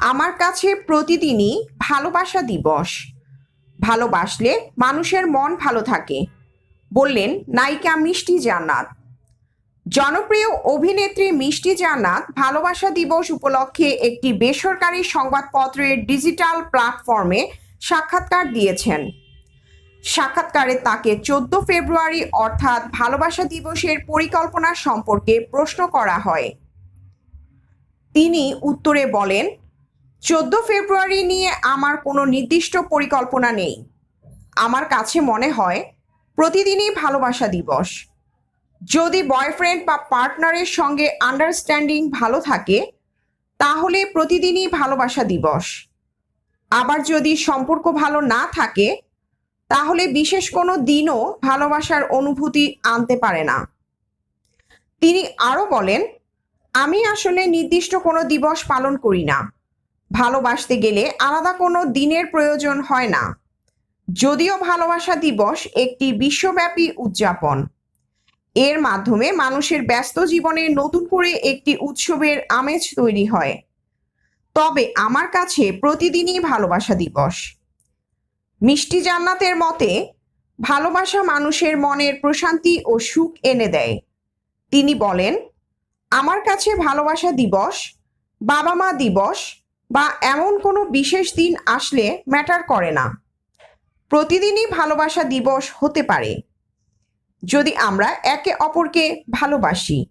আমার কাছে প্রতিদিনই ভালোবাসা দিবস। ভালোবাসলে মানুষের মন ভালো থাকে, বললেন নায়িকা মিষ্টি জান্নাত। জনপ্রিয় অভিনেত্রী মিষ্টি জান্নাত ভালোবাসা দিবস উপলক্ষে একটি বেসরকারি সংবাদপত্রের ডিজিটাল প্ল্যাটফর্মে সাক্ষাৎকার দিয়েছেন। সাক্ষাৎকারে তাকে চোদ্দ ফেব্রুয়ারি অর্থাৎ ভালোবাসা দিবসের পরিকল্পনা সম্পর্কে প্রশ্ন করা হয়। তিনি উত্তরে বলেন চোদ্দ ফেব্রুয়ারি নিয়ে আমার কোনো নির্দিষ্ট পরিকল্পনা নেই। আমার কাছে মনে হয় প্রতিদিনই ভালোবাসা দিবস। যদি বয়ফ্রেন্ড বা পার্টনারের সঙ্গে আন্ডারস্ট্যান্ডিং ভালো থাকে, তাহলে প্রতিদিনই ভালোবাসা দিবস। আবার যদি সম্পর্ক ভালো না থাকে, তাহলে বিশেষ কোনো দিনও ভালোবাসার অনুভূতি আনতে পারে না। তিনি আরও বলেন, আমি আসলে নির্দিষ্ট কোনো দিবস পালন করি না। ভালোবাসতে গেলে আলাদা কোনো দিনের প্রয়োজন হয় না। যদিও ভালোবাসা দিবস একটি বিশ্বব্যাপী উদযাপন। এর মাধ্যমে মানুষের ব্যস্ত জীবনে নতুন করে একটি উৎসবের আমেজ তৈরি হয়। তবে আমার কাছে প্রতিদিনই ভালোবাসা দিবস। মিষ্টি জান্নাতের মতে, ভালোবাসা মানুষের মনের প্রশান্তি ও সুখ এনে দেয়। তিনি বলেন, আমার কাছে ভালোবাসা দিবস বাবা মা দিবস বা এমন কোনো বিশেষ দিন আসলে ম্যাটার করে না। প্রতিদিনই ভালোবাসা দিবস হতে পারে। যদি আমরা একে অপরকে ভালোবাসি।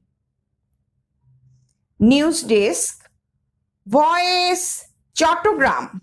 News desk voice Chittagong